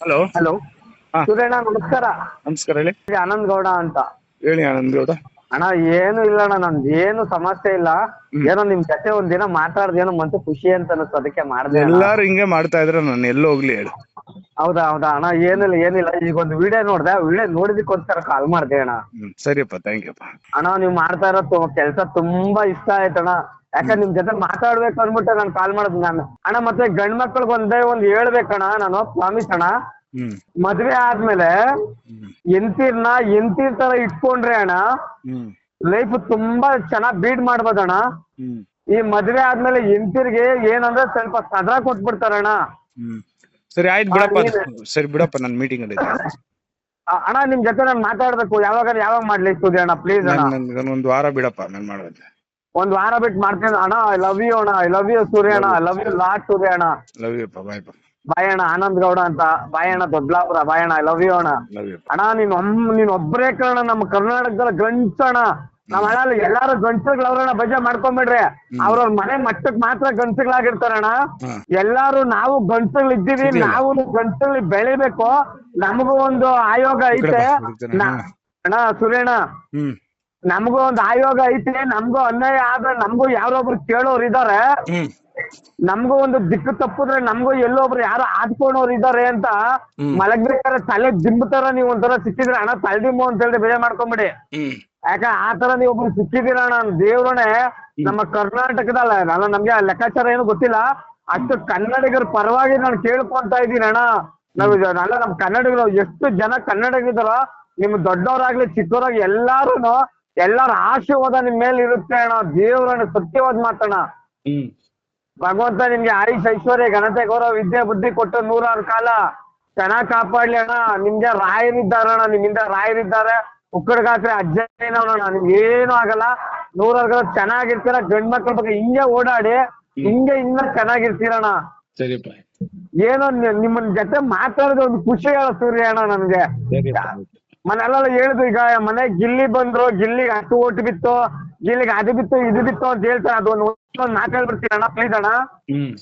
Hello hello ಸುರೇಣ ಸೂರ್ಯಣ್ಣ ನಮಸ್ಕಾರ. ನಮಸ್ಕಾರ ಹೇಳಿ. ಆನಂದ್ ಗೌಡ ಅಂತ. ಹೇಳಿ ಆನಂದ್ ಗೌಡ. ಅಣ್ಣ ಏನು ಇಲ್ಲ ಅಣ್ಣ ನಂದು ಏನು ಸಮಸ್ಯೆ ಇಲ್ಲ. ಏನೋ ನಿಮ್ ಜೊತೆ ಒಂದ್ ದಿನ ಮಾತಾಡ್ದ ಏನೋ ಮನ್ಸು ಖುಷಿ ಅಂತ ಅನಿಸ್ತು ಅದಕ್ಕೆ ಮಾಡ್ದೆ ಅಣ್ಣ. ಎಲ್ಲಾರು ಹಿಂಗೆ ಮಾಡ್ತಾ ಇದ್ರೆ ನಾನು ಎಲ್ಲೋ ಹೋಗ್ಲಿ ಹೇಳು. ಹೌದಾ ಹೌದಾ ಅಣ್ಣ ಏನಿಲ್ಲ ಏನಿಲ್ಲ ಈಗ ಒಂದು ವಿಡಿಯೋ ನೋಡ್ದೆ ವಿಡಿಯೋ ನೋಡಿದಕ್ಕೋಸ್ಕರ ಕಾಲ್ ಮಾಡ್ದೆ ಅಣ್ಣ. ಹ್ಮ್ ಸರಿಯಪ್ಪ ಥ್ಯಾಂಕ್ ಯು ಅಣ್ಣ ನೀವ್ ಮಾಡ್ತಾ ಇರೋ ಕೆಲಸ ತುಂಬಾ ಇಷ್ಟ ಆಯ್ತಣ್ಣ. ಯಾಕಂದ್ರೆ ನಿಮ್ ಜೊತೆ ಮಾತಾಡ್ಬೇಕು ಅಂದ್ಬಿಟ್ಟು ನಾನು ಕಾಲ್ ಮಾಡುದು ನಾನು. ಅಣ್ಣ ಮತ್ತೆ ಗಂಡ್ ಮಕ್ಳಿಗೆ ಒಂದೇ ಒಂದ್ ಹೇಳ್ಬೇಕಣ್ಣ ನಾನು ಪ್ರಾಮಿಸ್ ಅಣ್ಣ. ಮದ್ವೆ ಆದ್ಮೇಲೆ ಎಂತಿರ್ನ ಎಂತೀರ್ ತರ ಇಟ್ಕೊಂಡ್ರೆ ಅಣ್ಣ ಲೈಫ್ ತುಂಬಾ ಚೆನ್ನಾಗ್ ಬೀಡ್ ಮಾಡ್ಬೋದಣ್ಣ ಈ ಮದ್ವೆ ಆದ್ಮೇಲೆ ಎಂತಿರ್ಗೆ ಏನಂದ್ರೆ ಸ್ವಲ್ಪ ಸದ್ರ ಕೊಟ್ಬಿಡ್ತಾರಣ್ಣ ಸರಿ ಆಯ್ತು ಬಿಡಪ್ಪ. ಸರಿ ಬಿಡಪ್ಪ ನಾನು ಮೀಟಿಂಗ್ ಅಲ್ಲಿ ಅಣ್ಣ ನಿಮ್ ಜೊತೆ ನಾನು ಮಾತಾಡ್ಬೇಕು. ಯಾವಾಗ ಯಾವಾಗ ಮಾಡ್ಲಿ ಸುದ್ದಿ ಅಣ್ಣ ಪ್ಲೀಸ್ ಅಣ್ಣ. ಒಂದು ವಾರ ಬಿಡಪ್ಪ ನಾನು ಮಾಡೋದು ಒಂದ್ ವಾರ ಬಿಟ್ಟು ಮಾಡ್ತೀನಿ ಅಣ್ಣ ಐ ಲವ್ ಯು ಅಣ್ಣ ಐ ಲವ್ ಯು ಸೂರ್ಯ ಅಣ್ಣ I love you lot Surya ಅಣ್ಣ ಲವ್ ಯು ಬಾಯ್ ಬಾಯ್ ಅಣ್ಣ ಆನಂದ್ ಗೌಡ ಅಂತ ಬಾಯ್ ಅಣ್ಣ ದೊಡ್ಡಲಾಪುರ ಬಾಯ್ ಅಣ್ಣ ಐ ಲವ್ ಯು ಅಣ್ಣ. ಲವ್ ಯು ಅಣ್ಣ ನೀನ್ ಒಮ್ ನೀನ್ ಒಬ್ಬರೇ ಕಣ ನಮ್ಮ ಕರ್ನಾಟಕದಲ್ಲಿ ಗಂಟ್ಸ್ ಅಣ್ಣ. ನಮ್ಮ ಅಣ್ಣ ಎಲ್ಲಾರು ಗಂಟಗಳವ್ರಣ ಬಜೆ ಮಾಡ್ಕೊಂಬಿಡ್ರಿ. ಅವ್ರವ್ರ ಮನೆ ಮಟ್ಟಕ್ ಮಾತ್ರ ಗಂಡ್ಸಗಳಾಗಿರ್ತಾರಣ್ಣ ಹಾ. ಎಲ್ಲಾರು ನಾವು ಗಂಟಗಳು ಇದ್ದೀವಿ ನಾವು ಗಂಟಗಳು ಬೆಳಿಬೇಕು. ನಮಗೂ ಒಂದು ಆಯೋಗ ಐತೆ. ಅಣ್ಣ ಸುರೇಣ ನಮಗೂ ಒಂದು ಆಯೋಗ ಐತಿ ನಮಗೂ ಅನ್ಯಾಯ ಆದ್ರೆ ನಮಗೂ ಯಾರೊಬ್ರು ಕೇಳೋರು ಇದಾರೆ. ನಮಗೂ ಒಂದು ದಿಕ್ಕು ತಪ್ಪಿದ್ರೆ ನಮಗೂ ಎಲ್ಲೊಬ್ರು ಯಾರೋ ಆದ್ಕೊಂಡವ್ರು ಇದಾರೆ ಅಂತ. ಮಲಗ್ಬೇಕಾದ್ರೆ ತಲೆ ದಿಂಬು ತರ ನೀವು ಒಂಥರ ಸಿಕ್ಕಿದ್ರೆ ಅಣ್ಣ ತಲೆದಿಂಬು ಅಂತ ಹೇಳಿ ಬೇರೆ ಮಾಡ್ಕೊಂಬಿಡಿ. ಯಾಕ ಆ ತರ ನೀವು ಒಬ್ರು ಸಿಕ್ಕಿದ್ದೀರ ಅಣ್ಣ ದೇವ್ರನೇ ನಮ್ಮ ಕರ್ನಾಟಕದಲ್ಲ ನಾನು ನಮ್ಗೆ ಆ ಲೆಕ್ಕಾಚಾರ ಏನು ಗೊತ್ತಿಲ್ಲ. ಅಷ್ಟು ಕನ್ನಡಿಗರ ಪರವಾಗಿ ನಾನು ಕೇಳ್ಕೊಂತ ಇದ್ದೀನಿ ಅಣ್ಣ. ನಾವು ಅಲ್ಲ ನಮ್ ಕನ್ನಡಿಗರು ಎಷ್ಟು ಜನ ಕನ್ನಡಿಗರಿದಾರೋ ನಿಮ್ ದೊಡ್ಡವರಾಗ್ಲಿ ಚಿಕ್ಕವರಾಗ್ಲಿ ಎಲ್ಲಾರುನು ಎಲ್ಲಾರ ಆಶೀರ್ವಾದ ನಿಮ್ ಮೇಲೆ ಇರುತ್ತೆ ಅಣ್ಣ. ದೇವ್ರಣ್ಣ ಸತ್ಯವಾದ ಮಾತಣ್ಣ. ಭಗವಂತ ನಿಮ್ಗೆ ಆಯುಷ್ ಐಶ್ವರ್ಯ ಘನತೆ ಗೌರವ ವಿದ್ಯೆ ಬುದ್ಧಿ ಕೊಟ್ಟು ನೂರಾರು ಕಾಲ ಚೆನ್ನಾಗ್ ಕಾಪಾಡ್ಲಿ ಅಣ್ಣ. ನಿಮ್ಗೆ ರಾಯರಿದ್ದಾರೆ ಅಣ್ಣ. ನಿಮ್ಮಿಂದ ರಾಯರಿದ್ದಾರೆ. ಉಕ್ಕಡಗಾತ್ರೆ ಅಜ್ಜ ಏನವಣ್ಣ ನಿಮ್ಗೆ ಏನು ಆಗಲ್ಲ. ನೂರಾರು ಕಾಲ ಚೆನ್ನಾಗಿರ್ತೀರ. ಗಂಡ್ ಮಕ್ಳ ಬಗ್ಗೆ ಹಿಂಗೆ ಓಡಾಡಿ ಹಿಂಗೆ ಇನ್ನ ಚೆನ್ನಾಗಿರ್ತೀರಣ್ಣ ಏನೋ ನಿಮ್ಮನ್ ಜೊತೆ ಮಾತಾಡೋದು ಒಂದು ಖುಷಿ ಹೇಳ ಸೂರ್ಯ ಅಣ್ಣ ನನ್ಗೆ ಮನೆಲ್ಲ ಹೇಳಿದ್ರು ಈಗ ಮನೆ ಗಿಲ್ಲಿ ಬಂದ್ರು ಗಿಲ್ಲಿಗೆ ಹತ್ತು ಓಟ್ ಬಿತ್ತು ಗಿಲ್ಲಿಗೆ ಅದು ಬಿತ್ತು ಇದು ಬಿತ್ತು ಅಂತ ಹೇಳ್ತಾರೆ. ಅದು ಒಂದು ಮಾತಾಡ್ಬಿಡ್ತೀನಿ ಅಣ್ಣ ಪ್ಲೀಸ್ ಅಣ್ಣ. ಹ್ಮ್.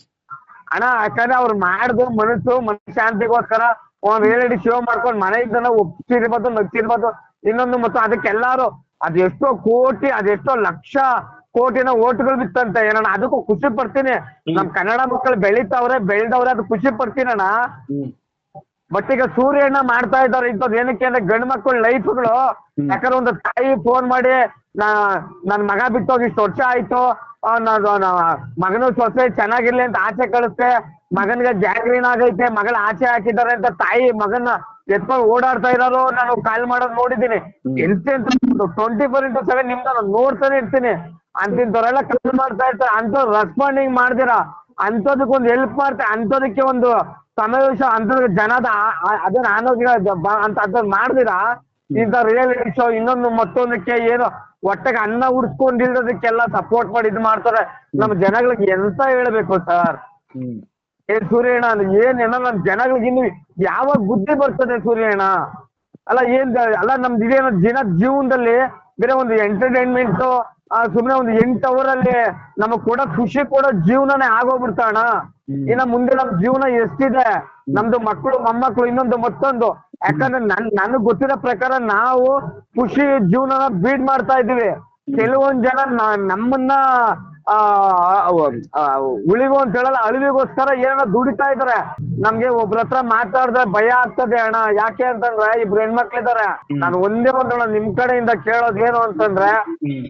ಅಣ್ಣ ಯಾಕಂದ್ರೆ ಅವ್ರು ಮಾಡ್ದು ಮನಸ್ಸು ಮನಸ್ಸು ಶಾಂತಿಗೋಸ್ಕರ ಒಂದ್ ಹೇಳಿ ಶೋ ಮಾಡ್ಕೊಂಡು ಮನೆ ಇದ್ದನ ಒಪ್ಸಿರ್ಬೋದು ನಗ್ತಿರ್ಬೋದು. ಇನ್ನೊಂದು ಮತ್ತು ಅದಕ್ಕೆಲ್ಲಾರು ಅದೆಷ್ಟೋ ಕೋಟಿ ಅದೆಷ್ಟೋ ಲಕ್ಷ ಕೋಟಿನ ಓಟ್ಗಳು ಬಿತ್ತಂತೆ. ಏನಣ್ಣ ಅದಕ್ಕೂ ಖುಷಿ ಪಡ್ತೀನಿ. ನಮ್ ಕನ್ನಡ ಮಕ್ಕಳು ಬೆಳಿತಾವ್ರೆ ಬೆಳ್ದವ್ರೆ ಅದು ಖುಷಿ ಪಡ್ತೀನಣ್ಣ. ಬಟ್ ಈಗ ಸೂರ್ಯಣ್ಣ ಮಾಡ್ತಾ ಇದ್ದಾರೆ ಇಂಥದ್ದು ಏನಕ್ಕೆ ಅಂದ್ರೆ ಗಂಡು ಮಕ್ಕಳ ಲೈಫ್ಗಳು ಯಾಕಂದ್ರೆ ಒಂದು ತಾಯಿ ಫೋನ್ ಮಾಡಿ ನಾ ನನ್ ಮಗ ಬಿಟ್ಟೋಗಿ ಇಷ್ಟು ವರ್ಷ ಆಯ್ತು. ಮಗನು ಸೊಸೆ ಚೆನ್ನಾಗಿರ್ಲಿ ಅಂತ ಆಚೆ ಕಳಿಸ್ತೆ ಮಗನ್ಗೆ ಜಾಗ್ರೀನ್ ಆಗೈತೆ. ಮಗಳ ಆಚೆ ಹಾಕಿದ್ದಾರೆ ಅಂತ ತಾಯಿ ಮಗನ ಎತ್ಕೊಂಡು ಓಡಾಡ್ತಾ ಇರೋರು ನಾನು ಕಾಲ್ ಮಾಡೋದು ನೋಡಿದೀನಿ ಎಂತೆಂತ ಟ್ವೆಂಟಿ ಫೋರ್ ಇಂಟು ಸೆವೆನ್ ನಿಮ್ದು ನೋಡ್ತಾನೆ ಇರ್ತೀನಿ. ಅಂತಿಂತವ್ರೆಲ್ಲ ಕಾಲ್ ಮಾಡ್ತಾ ಇರ್ತಾರೆ. ಅಂತ ರೆಸ್ಪಾಂಡಿಂಗ್ ಮಾಡ್ದಿರಾ? ಅಂತದಕ್ಕೊಂದು ಒಂದು ಹೆಲ್ಪ್ ಮಾಡ್ತಾರೆ ಅಂತದಕ್ಕೆ ಒಂದು ಸಮಾವೇಶ ಅಂತ ಜನದ ಅದನ್ನ ಆನೋಗ್ಯ ಅಂತ ಅದನ್ನ ಮಾಡ್ದಿರಾ? ಇಂತ ರಿಯಾಲಿಟಿ ಶೋ ಇನ್ನೊಂದು ಮತ್ತೊಂದಕ್ಕೆ ಏನು ಒಟ್ಟಿಗೆ ಅನ್ನ ಉಡ್ಸ್ಕೊಂಡಿರೋದಕ್ಕೆಲ್ಲ ಸಪೋರ್ಟ್ ಮಾಡಿ ಇದು ಮಾಡ್ತಾರೆ. ನಮ್ಮ ಜನಗಳಿಗೆ ಎಂತ ಹೇಳ್ಬೇಕು ಸರ್ ಏ ಸೂರ್ಯಣ್ಣ ಏನೇನ ನಮ್ ಜನಗಳಿಗೆ ಇನ್ನು ಯಾವಾಗ ಬುದ್ಧಿ ಬರ್ತದೆ ಸೂರ್ಯಣ್ಣ? ಅಲ್ಲ ಏನ್ ಅಲ್ಲ ನಮ್ದು ಇದೇನೋ ದಿನ ಜೀವನದಲ್ಲಿ ಬೇರೆ ಒಂದು ಎಂಟರ್ಟೈನ್ಮೆಂಟ್ ಸುಮ್ನೆ ಒಂದು ಎಂಟ್ ಅವರ್ ಅಲ್ಲಿ ನಮಗ್ ಕೂಡ ಖುಷಿ ಕೊಡೋ ಜೀವನನೇ ಆಗೋಗ್ಬಿಡ್ತಾಣ. ಇನ್ನ ಮುಂದೆ ನಮ್ ಜೀವನ ಎಷ್ಟಿದೆ ನಮ್ದು ಮಕ್ಕಳು ಮೊಮ್ಮಕ್ಳು ಇನ್ನೊಂದು ಮತ್ತೊಂದು. ಯಾಕಂದ್ರೆ ನನ್ ನನಗ್ ಗೊತ್ತಿರೋ ಪ್ರಕಾರ ನಾವು ಖುಷಿ ಜೀವನನ ಬೀಡ್ ಮಾಡ್ತಾ ಇದೀವಿ ಕೆಲವೊಂದ್ ಜನ ನಮ್ಮನ್ನ ಉಳಿಗು ಅಂತ ಹೇಳಲ್ಲ ಅಳಿವಿಗೋಸ್ಕರ ಏನೋ ದುಡಿತಾ ಇದಾರೆ. ನಮ್ಗೆ ಒಬ್ರ ಹತ್ರ ಮಾತಾಡಿದ್ರೆ ಭಯ ಆಗ್ತದೆ ಅಣ್ಣ. ಯಾಕೆ ಅಂತಂದ್ರೆ ಇಬ್ರು ಹೆಣ್ಮಕ್ಳಿದಾರೆ. ನಾನು ಒಂದೇ ಒಂದಣ್ಣ ನಿಮ್ ಕಡೆಯಿಂದ ಕೇಳೋದೇನು ಏನು ಅಂತಂದ್ರೆ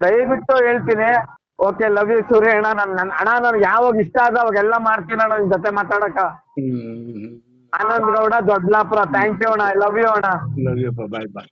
ದಯವಿಟ್ಟು ಹೇಳ್ತೀನಿ. ಓಕೆ ಲವ್ ಯು ಸೂರ್ಯ ಅಣ್ಣ. ನನ್ ನನ್ ಅಣ್ಣ ನನ್ ಯಾವಾಗ ಇಷ್ಟ ಆದ ಅವಾಗೆಲ್ಲ ಮಾಡ್ತೀನಿ ಅಣ್ಣ ನಿನ್ ಜೊತೆ ಮಾತಾಡಕ. ಆನಂದ್ ಗೌಡ ದೊಡ್ಡಲಾಪುರ ಥ್ಯಾಂಕ್ ಯು ಅಣ್ಣ. ಲವ್ ಯು ಅಣ್ಣ. Love you bye bye